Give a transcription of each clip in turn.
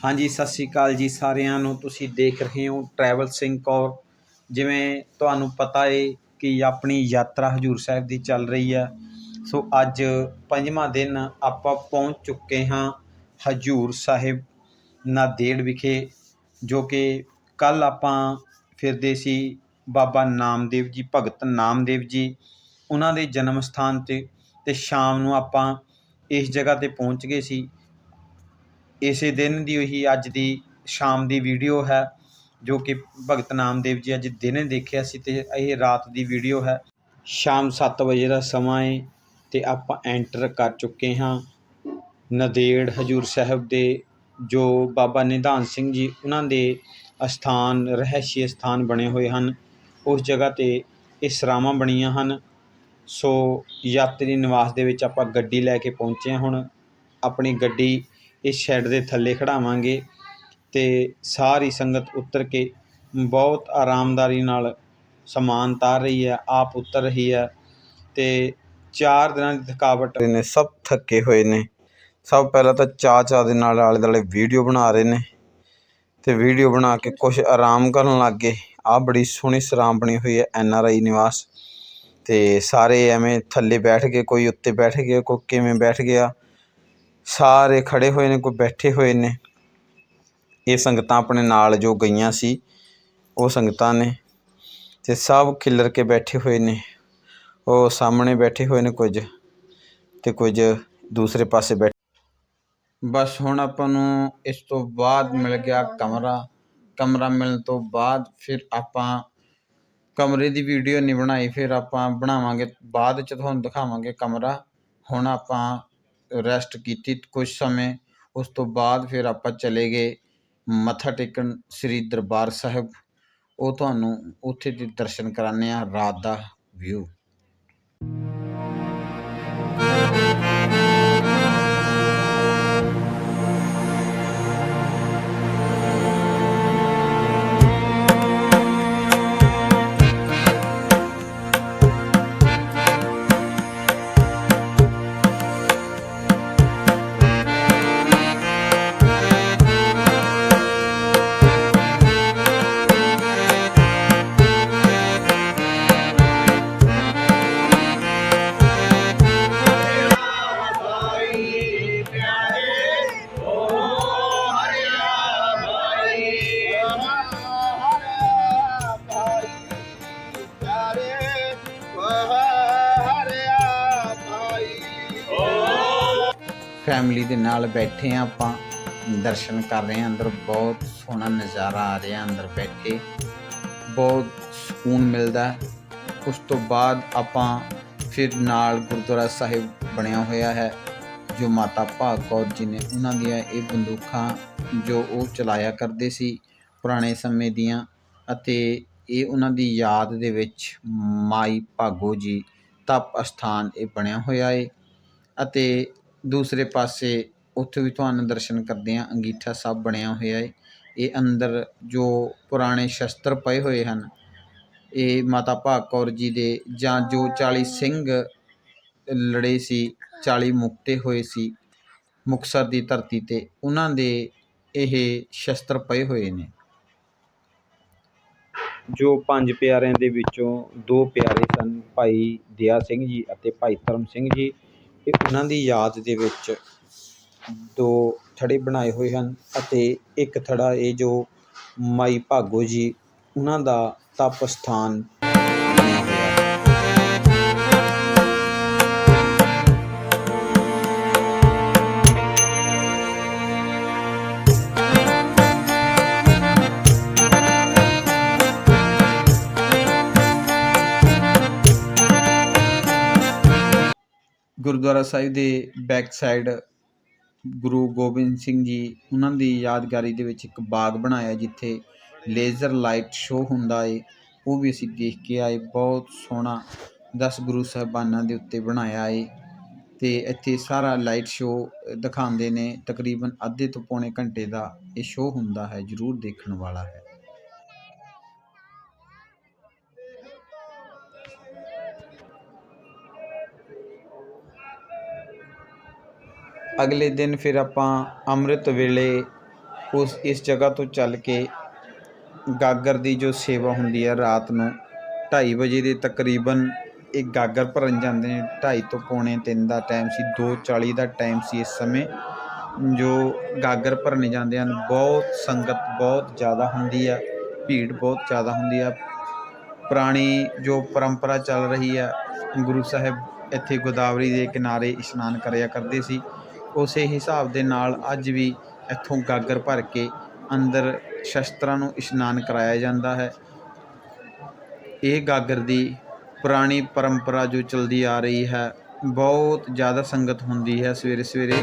ਹਾਂਜੀ, ਸਤਿ ਸ਼੍ਰੀ ਅਕਾਲ ਜੀ ਸਾਰਿਆਂ ਨੂੰ। ਤੁਸੀਂ ਦੇਖ ਰਹੇ ਹੋ ਟਰੈਵਲ ਸਿੰਘ ਕੌਰ। ਜਿਵੇਂ ਤੁਹਾਨੂੰ ਪਤਾ ਹੈ ਕਿ ਆਪਣੀ ਯਾਤਰਾ ਹਜੂਰ ਸਾਹਿਬ ਦੀ ਚੱਲ ਰਹੀ ਹੈ ਸੋ ਅੱਜ ਪੰਜਵਾਂ ਦਿਨ ਆਪਾਂ ਪਹੁੰਚ ਚੁੱਕੇ ਹਾਂ ਹਜੂਰ ਸਾਹਿਬ ਨਾਦੇੜ ਵਿਖੇ, ਜੋ ਕਿ ਕੱਲ ਆਪਾਂ ਫਿਰਦੇ ਸੀ ਬਾਬਾ ਨਾਮਦੇਵ ਜੀ, ਭਗਤ ਨਾਮਦੇਵ ਜੀ। ਉਹਨਾਂ ਦੇ ਜਨਮ ਸਥਾਨ ਤੇ ਤੇ ਸ਼ਾਮ ਨੂੰ ਆਪਾਂ ਇਸ ਜਗ੍ਹਾ ਤੇ ਪਹੁੰਚ ਗਏ ਸੀ। ਇਸੇ ਦਿਨ ਦੀ ਉਹੀ ਅੱਜ ਦੀ ਸ਼ਾਮ ਦੀ ਵੀਡੀਓ ਹੈ, ਜੋ ਕਿ ਭਗਤ ਨਾਮਦੇਵ ਜੀ ਅੱਜ ਦਿਨੇ ਦੇਖਿਆ ਸੀ ਤੇ ਇਹ ਰਾਤ ਦੀ ਵੀਡੀਓ ਹੈ। ਸ਼ਾਮ 7 ਵਜੇ ਦਾ ਸਮਾਂ ਹੈ ਤੇ ਆਪਾਂ ਐਂਟਰ ਕਰ ਚੁੱਕੇ ਹਾਂ ਨਦੇੜ ਹਜੂਰ ਸਾਹਿਬ ਦੇ, ਜੋ ਬਾਬਾ ਨਿਧਾਨ ਸਿੰਘ ਜੀ ਉਹਨਾਂ ਦੇ ਅਸਥਾਨ, ਰਹਿਸ਼ੀ ਸਥਾਨ ਬਣੇ ਹੋਏ ਹਨ। ਉਸ ਜਗ੍ਹਾ ਤੇ ਇਹ ਸਰਾਵਾਂ ਬਣੀਆਂ ਹਨ। ਸੋ ਯਾਤਰੀ ਨਿਵਾਸ ਦੇ ਵਿੱਚ ਆਪਾਂ ਗੱਡੀ ਲੈ ਕੇ ਪਹੁੰਚੇ ਹੁਣ। ਆਪਣੀ ਗੱਡੀ ਇਸ ਸ਼ੈੱਡ ਦੇ ਥੱਲੇ ਖੜਾਵਾਂਗੇ ਤੇ ਸਾਰੀ ਸੰਗਤ ਉਤਰ ਕੇ ਬਹੁਤ ਆਰਾਮਦਾਰੀ ਨਾਲ ਸਮਾਨ ਤਾਰ ਰਹੀ ਹੈ, ਆਪ ਉਤਰ ਰਹੀ ਹੈ ਤੇ ਚਾਰ ਦਿਨਾਂ ਦੀ ਥਕਾਵਟ ਨੇ, ਸਭ ਥੱਕੇ ਹੋਏ ਨੇ। ਸਭ ਪਹਿਲਾਂ ਤਾਂ ਚਾਹ ਚਾਹ ਦੇ ਨਾਲ ਆਲੇ ਦੁਆਲੇ ਵੀਡੀਓ ਬਣਾ ਰਹੇ ਨੇ ਤੇ ਵੀਡੀਓ ਬਣਾ ਕੇ ਕੁਝ ਆਰਾਮ ਕਰਨ ਲੱਗ। ਗਏ ਆ ਬੜੀ ਸੋਹਣੀ ਸਰਾਂ ਬਣੀ ਹੋਈ ਹੈ ਐਨ ਆਰ ਆਈ ਨਿਵਾਸ ਤੇ ਸਾਰੇ ਐਵੇਂ ਥੱਲੇ ਬੈਠ ਕੇ, ਕੋਈ ਉੱਤੇ ਬੈਠ ਗਿਆ, ਕੋਈ ਕਿਵੇਂ ਬੈਠ ਗਿਆ। ਸਾਰੇ ਖੜੇ ਹੋਏ ਨੇ, ਕੋਈ ਬੈਠੇ ਹੋਏ ਨੇ। ਇਹ ਸੰਗਤਾਂ ਆਪਣੇ ਨਾਲ ਜੋ ਗਈਆਂ ਸੀ, ਉਹ ਸੰਗਤਾਂ ਨੇ ਤੇ ਸਭ ਖਿੱਲਰ ਕੇ ਬੈਠੇ ਹੋਏ ਨੇ। ਉਹ ਸਾਹਮਣੇ ਬੈਠੇ ਹੋਏ ਨੇ ਕੁਝ ਤੇ ਕੁਝ ਦੂਸਰੇ ਪਾਸੇ ਬੈਠੇ। ਬਸ ਹੁਣ ਆਪਾਂ ਨੂੰ ਇਸ ਤੋਂ ਬਾਅਦ ਮਿਲ ਗਿਆ ਕਮਰਾ। ਕਮਰਾ ਮਿਲਣ ਤੋਂ ਬਾਅਦ ਫਿਰ ਆਪਾਂ ਕਮਰੇ ਦੀ ਵੀਡੀਓ ਨਹੀਂ ਬਣਾਈ, ਫਿਰ ਆਪਾਂ ਬਣਾਵਾਂਗੇ, ਬਾਅਦ ਚ ਤੁਹਾਨੂੰ ਦਿਖਾਵਾਂਗੇ ਕਮਰਾ। ਹੁਣ ਆਪਾਂ ਰੈਸਟ ਕੀਤੀ ਕੁਝ ਸਮੇਂ, ਉਸ ਤੋਂ ਬਾਅਦ ਫਿਰ ਆਪਾਂ ਚਲੇ ਗਏ ਮੱਥਾ ਟੇਕਣ ਸ੍ਰੀ ਦਰਬਾਰ ਸਾਹਿਬ। ਉਹ ਤੁਹਾਨੂੰ ਉੱਥੇ ਦੇ ਦਰਸ਼ਨ ਕਰਾਉਂਦੇ ਹਾਂ, ਰਾਤ ਦਾ ਵਿਊ ਫੈਮਿਲੀ ਦੇ ਨਾਲ ਬੈਠੇ ਆ ਆਪਾਂ, ਦਰਸ਼ਨ ਕਰ ਰਹੇ ਆ, ਅੰਦਰ ਬਹੁਤ ਸੋਹਣਾ ਨਜ਼ਾਰਾ ਆ ਰਿਹਾ ਅੰਦਰ ਬੈਠੇ ਬਹੁਤ ਸਕੂਨ ਮਿਲਦਾ। ਉਸ ਤੋਂ ਬਾਅਦ ਆਪਾਂ ਫਿਰ ਨਾਲ ਗੁਰਦੁਆਰਾ ਸਾਹਿਬ ਬਣਿਆ ਹੋਇਆ ਹੈ, ਜੋ ਮਾਤਾ ਭਾਗ ਕੌਰ ਜੀ ਨੇ ਉਹਨਾਂ ਦੀਆਂ ਇਹ ਬੰਦੂਕਾਂ ਜੋ ਉਹ ਚਲਾਇਆ ਕਰਦੇ ਸੀ ਪੁਰਾਣੇ ਸਮੇਂ ਦੀਆਂ ਅਤੇ ਇਹ ਉਹਨਾਂ ਦੀ ਯਾਦ ਦੇ ਵਿੱਚ ਮਾਈ ਭਾਗੋ ਜੀ ਤਪ ਅਸਥਾਨ ਇਹ ਬਣਿਆ ਹੋਇਆ ਹੈ ਅਤੇ ਦੂਸਰੇ ਪਾਸੇ ਉੱਥੇ ਵੀ ਤੁਹਾਨੂੰ ਦਰਸ਼ਨ ਕਰਦੇ ਹਾਂ, ਅੰਗੀਠਾ ਸਾਹਿਬ ਬਣਿਆ ਹੋਇਆ ਹੈ। ਇਹ ਅੰਦਰ ਜੋ ਪੁਰਾਣੇ ਸ਼ਸਤਰ ਪਏ ਹੋਏ ਹਨ, ਇਹ ਮਾਤਾ ਭਾਗ ਕੌਰ ਜੀ ਦੇ ਜਾਂ ਜੋ 40 ਸਿੰਘ ਲੜੇ ਸੀ 40 ਮੁਕਤੇ ਹੋਏ ਸੀ ਮੁਕਤਸਰ ਦੀ ਧਰਤੀ ਤੇ, ਉਹਨਾਂ ਦੇ ਇਹ ਸ਼ਸਤਰ ਪਏ ਹੋਏ ਨੇ। ਜੋ ਪੰਜ ਪਿਆਰਿਆਂ ਦੇ ਵਿੱਚੋਂ ਦੋ ਪਿਆਰੇ ਸਨ, ਭਾਈ ਦਿਆ ਸਿੰਘ ਜੀ ਅਤੇ ਭਾਈ ਧਰਮ ਸਿੰਘ ਜੀ। ਇਹ ਉਹਨਾਂ ਦੀ ਯਾਦ ਦੇ ਵਿੱਚ ਦੋ ਥੜੇ ਬਣਾਏ ਹੋਏ ਹਨ ਅਤੇ ਇੱਕ ਥੜਾ ਇਹ ਜੋ ਮਾਈ ਭਾਗੋ ਜੀ, ਉਹਨਾਂ ਦਾ ਤਪ ਸਥਾਨ ਗੁਰਦੁਆਰਾ ਸਾਹਿਬ ਦੇ ਬੈਕ ਸਾਈਡ ਗੁਰੂ ਗੋਬਿੰਦ ਸਿੰਘ ਜੀ, ਉਹਨਾਂ ਦੀ ਯਾਦਗਾਰੀ ਦੇ ਵਿੱਚ ਇੱਕ ਬਾਗ ਬਣਾਇਆ ਜਿੱਥੇ ਲੇਜ਼ਰ ਲਾਈਟ ਸ਼ੋਅ ਹੁੰਦਾ ਏ। ਉਹ ਵੀ ਅਸੀਂ ਦੇਖ ਕੇ ਆਏ। ਬਹੁਤ ਸੋਹਣਾ 10 ਗੁਰੂ ਸਾਹਿਬਾਨਾਂ ਦੇ ਉੱਤੇ ਬਣਾਇਆ ਏ ਤੇ ਇੱਥੇ ਸਾਰਾ ਲਾਈਟ ਸ਼ੋਅ ਦਿਖਾਉਂਦੇ ਨੇ। ਤਕਰੀਬਨ ਅੱਧੇ ਤੋਂ ਪੌਣੇ ਘੰਟੇ ਦਾ ਇਹ ਸ਼ੋਅ ਹੁੰਦਾ ਹੈ। ਜ਼ਰੂਰ ਦੇਖਣ ਵਾਲਾ ਹੈ। ਅਗਲੇ ਦਿਨ ਫਿਰ ਆਪਾਂ ਅੰਮ੍ਰਿਤ ਵੇਲੇ ਉਸ, ਇਸ ਜਗ੍ਹਾ ਤੋਂ ਚੱਲ ਕੇ ਗਾਗਰ ਦੀ ਜੋ ਸੇਵਾ ਹੁੰਦੀ ਹੈ ਰਾਤ ਨੂੰ 2:30 ਵਜੇ ਦੇ ਤਕਰੀਬਨ ਇਹ ਗਾਗਰ ਭਰਨ ਜਾਂਦੇ ਨੇ 2:30 ਤੋਂ ਪੌਣੇ 3 ਦਾ ਟਾਈਮ ਸੀ 2:40 ਦਾ ਟਾਈਮ ਸੀ ਇਸ ਸਮੇਂ, ਜੋ ਗਾਗਰ ਭਰਨੇ ਜਾਂਦੇ ਹਨ, ਬਹੁਤ ਸੰਗਤ ਬਹੁਤ ਜ਼ਿਆਦਾ ਹੁੰਦੀ ਆ, ਭੀੜ ਬਹੁਤ ਜ਼ਿਆਦਾ ਹੁੰਦੀ ਆ, ਪੁਰਾਣੀ ਜੋ ਪਰੰਪਰਾ ਚੱਲ ਰਹੀ ਆ, ਗੁਰੂ ਸਾਹਿਬ ਇੱਥੇ ਗੋਦਾਵਰੀ ਦੇ ਕਿਨਾਰੇ ਇਸ਼ਨਾਨ ਕਰਿਆ ਕਰਦੇ ਸੀ ਉਸੇ ਹਿਸਾਬ ਦੇ ਨਾਲ ਅੱਜ ਵੀ ਇੱਥੋਂ ਗਾਗਰ ਭਰ ਕੇ ਅੰਦਰ ਸ਼ਸਤਰਾਂ ਨੂੰ ਇਸ਼ਨਾਨ ਕਰਾਇਆ ਜਾਂਦਾ ਹੈ। ਇਹ ਗਾਗਰ ਦੀ ਪੁਰਾਣੀ ਪਰੰਪਰਾ ਜੋ ਚਲਦੀ ਆ ਰਹੀ ਹੈ, ਬਹੁਤ ਜ਼ਿਆਦਾ ਸੰਗਤ ਹੁੰਦੀ ਹੈ ਸਵੇਰੇ ਸਵੇਰੇ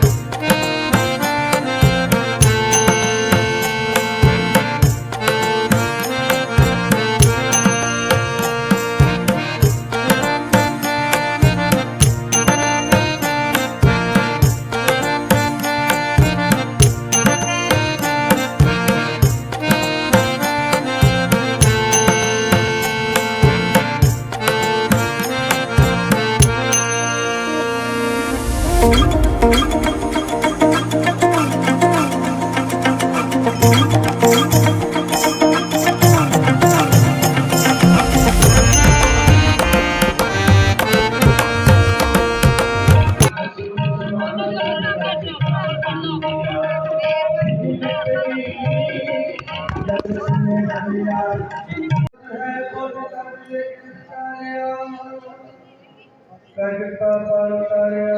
ਕਜਕਾ ਪਰ ਕਰਿਆ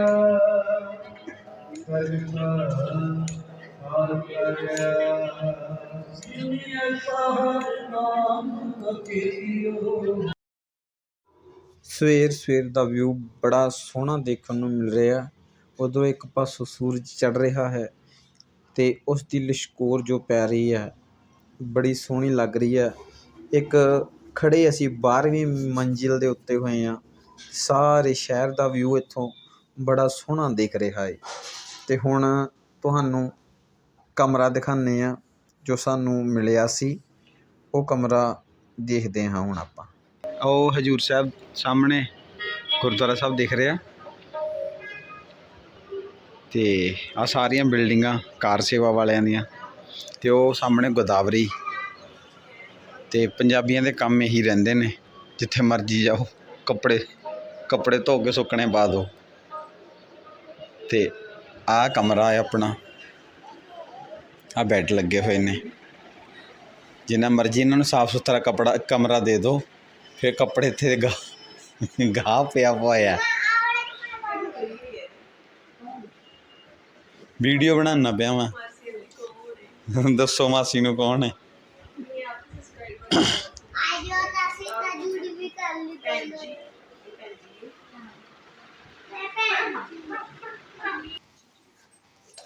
ਕਜਕਾ ਪਰ ਕਰਿਆ ਸਿਮਿਆ ਸਾਹਿਬ ਨਾਮ ਕਪੀਓ ਸਵੇਰ ਸਵੇਰ ਦਾ ਵਿਊ ਬੜਾ ਸੋਹਣਾ ਦੇਖਣ ਨੂੰ ਮਿਲ ਰਿਹਾ। ਉਦੋਂ ਇੱਕ ਪਾਸੋਂ ਸੂਰਜ ਚੜ ਰਿਹਾ ਹੈ ਤੇ ਉਸ ਦੀ ਲਿਸ਼ਕੋਰ ਜੋ ਪੈ ਰਹੀ ਹੈ, ਬੜੀ ਸੋਹਣੀ ਲੱਗ ਰਹੀ ਹੈ। ਇੱਕ ਖੜ੍ਹੇ ਅਸੀਂ 12ਵੀਂ ਮੰਜ਼ਿਲ ਦੇ ਉੱਤੇ ਹੋਏ ਹਾਂ। ਸਾਰੇ ਸ਼ਹਿਰ ਦਾ ਵਿਊ ਇੱਥੋਂ ਬੜਾ ਸੋਹਣਾ ਦਿਖ ਰਿਹਾ ਹੈ ਅਤੇ ਹੁਣ ਤੁਹਾਨੂੰ ਕਮਰਾ ਦਿਖਾਉਂਦੇ ਹਾਂ, ਜੋ ਸਾਨੂੰ ਮਿਲਿਆ ਸੀ। ਉਹ ਕਮਰਾ ਦੇਖਦੇ ਹਾਂ ਹੁਣ ਆਪਾਂ। ਉਹ ਹਜੂਰ ਸਾਹਿਬ ਸਾਹਮਣੇ ਗੁਰਦੁਆਰਾ ਸਾਹਿਬ ਦਿਖ ਰਿਹਾ। ਤੇ ਆ ਸਾਰੀਆਂ ਬਿਲਡਿੰਗਾਂ ਕਾਰ ਸੇਵਾ ਵਾਲਿਆਂ ਦੀਆਂ। ਤੇ ਉਹ ਸਾਹਮਣੇ ਗੋਦਾਵਰੀ ਅਤੇ ਪੰਜਾਬੀਆਂ ਦੇ ਕੰਮ ਇਹੀ ਰਹਿੰਦੇ ਨੇ, ਜਿੱਥੇ ਮਰਜ਼ੀ ਜਾਓ, ਕੱਪੜੇ ਕੱਪੜੇ ਧੋ ਕੇ ਸੁੱਕਣੇ ਪਾ ਦਿਓ। ਅਤੇ ਆਹ ਕਮਰਾ ਹੈ ਆਪਣਾ, ਆਹ ਬੈੱਡ ਲੱਗੇ ਹੋਏ ਨੇ। ਜਿੰਨਾ ਮਰਜ਼ੀ ਇਹਨਾਂ ਨੂੰ ਸਾਫ਼ ਸੁਥਰਾ ਕੱਪੜਾ, ਕਮਰਾ ਦੇ ਦਿਓ, ਫਿਰ ਕੱਪੜੇ ਇੱਥੇ ਗਾ, ਗਾਹ ਪਿਆ ਹੋਇਆ। ਵੀਡੀਓ ਬਣਾਉਣਾ ਪਿਆ ਮੈਂ ਦੱਸੋ ਮਾਸੀ ਨੂੰ ਕੌਣ ਹੈ ਆਜੋ ਤਾਂ ਅਸੀਂ ਖਜੂਰ ਵੀ ਕਰ ਲਈ ਪਹਿਲਾਂ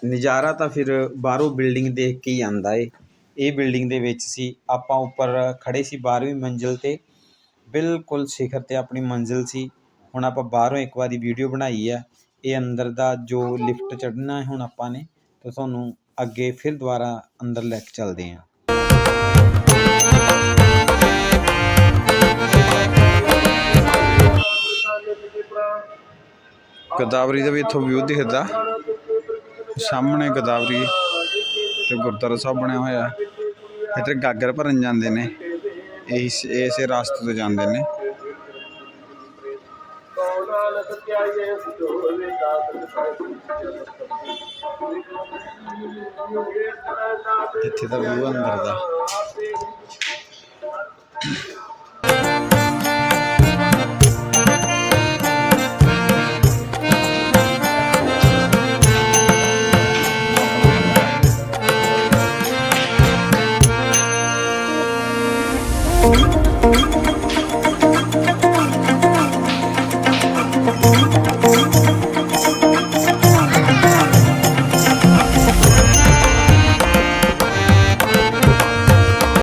ਨਜ਼ਾਰਾ ਤਾਂ ਫਿਰ ਬਾਹਰੋਂ ਬਿਲਡਿੰਗ ਦੇਖ ਕੇ ਹੀ ਆਂਦਾ ਏ। ਇਹ ਬਿਲਡਿੰਗ ਦੇ ਵਿੱਚ ਸੀ, ਆਪਾਂ ਉੱਪਰ ਖੜੇ ਸੀ 12ਵੀਂ ਮੰਜ਼ਿਲ ਤੇ। ਬਿਲਕੁਲ ਸਿਖਰ ਤੇ ਆਪਣੀ ਮੰਜ਼ਿਲ ਸੀ। ਹੁਣ ਆਪਾਂ ਬਾਹਰੋਂ ਇੱਕ ਵਾਰੀ ਵੀਡੀਓ ਬਣਾਈ ਆ। ਇਹ ਅੰਦਰ ਦਾ ਜੋ ਲਿਫਟ ਚੜ੍ਹਨਾ ਹੈ ਹੁਣ ਆਪਾਂ ਨੇ, ਤਾਂ ਤੁਹਾਨੂੰ ਅੱਗੇ ਫਿਰ ਦੁਬਾਰਾ ਅੰਦਰ ਲੈ ਕੇ ਚੱਲਦੇ ਹਾਂ। ਗੋਦਾਵਰੀ ਦਾ ਵੀ ਇੱਥੋਂ ਵਿਊ ਦਿਖਦਾ। ਸਾਹਮਣੇ ਗੋਦਾਵਰੀ ਤੇ ਗੁਰਦੁਆਰਾ ਸਾਹਿਬ ਬਣਿਆ ਹੋਇਆ। ਇੱਧਰ ਗਾਗਰ ਭਰਨ ਜਾਂਦੇ ਨੇ। ਇਸ ਇਸੇ ਰਸਤੇ ਤੋਂ ਜਾਂਦੇ ਨੇ। ਇੱਥੇ ਦਾ ਵਿਊ ਅੰਦਰ ਦਾ।